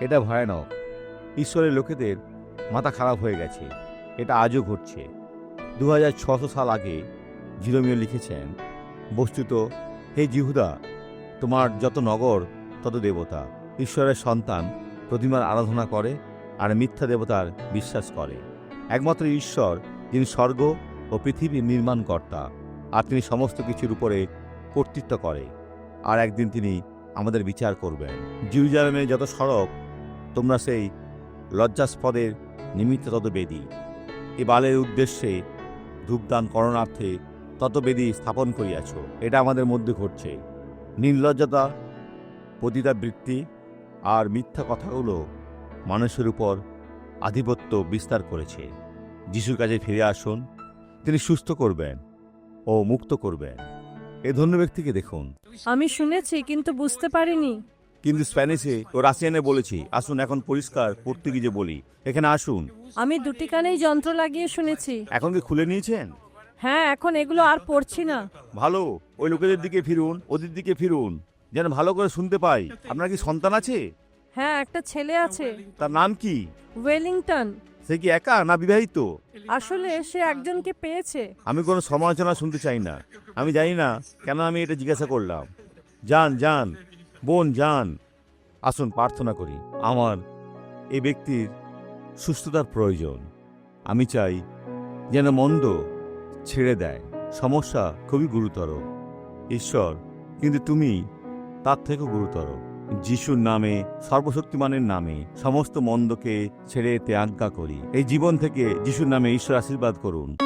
এটা ভয়ানক। ঈশ্বরের লোকেদের মাথা খারাপ হয়ে গেছে। এটা আজও ঘটছে। দু সাল আগে জিরোমিও লিখেছেন, বস্তুত, হে জিহুদা, তোমার যত নগর, তত দেবতা। ঈশ্বরের সন্তান প্রতিমার আরাধনা করে আর মিথ্যা দেবতার বিশ্বাস করে। একমাত্র ঈশ্বর, যিনি স্বর্গ ও পৃথিবীর নির্মাণকর্তা আর তিনি সমস্ত কিছুর উপরে কর্তৃত্ব করে। আর একদিন তিনি আমাদের বিচার করবেন। জিরুজালেমের যত সড়ক তোমরা সেই লজ্জাস্পদের নিমিত্ত তত বেদী এ বালের উদ্দেশ্যে ধূপদান করণার্থে তত বেদী স্থাপন করিয়াছ। এটা আমাদের মধ্যে ঘটছে। নির্লজ্জতা, পতিতাবৃত্তি আর মিথ্যা কথাগুলো মানুষের উপর আধিপত্য বিস্তার করেছে। যিশুর কাছে ফিরে আসুন। তিনি সুস্থ করবেন ও মুক্ত করবেন। এ ধন্য ব্যক্তিকে দেখুন। আমি শুনেছি, কিন্তু বুঝতে পারিনি। কিন্তু স্প্যানিশে ও রাশিয়ানে বলেছি আসুন এখন পরিষ্কার পর্তুগিজে বলি। এখানে আসুন। আমি দুটি কানেই যন্ত্র লাগিয়ে শুনেছি। এখন কি খুলে নিয়েছেন? হ্যাঁ এখন এগুলো আর পড়ছি না। ভালো ওই লোকেদের দিকে ফিরুন ওদের দিকে ফিরুন যেন ভালো করে শুনতে পাই। আপনার কি সন্তান আছে? হ্যাঁ একটা ছেলে আছে। তার নাম কি? ওয়েলিংটন। সে কি একা না বিবাহিত? আসলে সে একজনকে পেয়েছে। আমি কোনো সমালোচনা শুনতে চাই না। আমি জানি না কেন আমি এটা জিজ্ঞাসা করলাম। যান যান। বোন যান আসুন প্রার্থনা করি। আমার এই ব্যক্তির সুস্থতার প্রয়োজন। আমি চাই যেন মন্দ ছেড়ে দেয়। সমস্যা খুবই গুরুতর। ঈশ্বর, কিন্তু তুমি তার থেকেও গুরুতর। যিশুর নামে, সর্বশক্তিমানের নামে সমস্ত মন্দকে ছেড়ে যেতে আজ্ঞা করি। এই জীবন থেকে যিশুর নামে ঈশ্বর আশীর্বাদ করুন।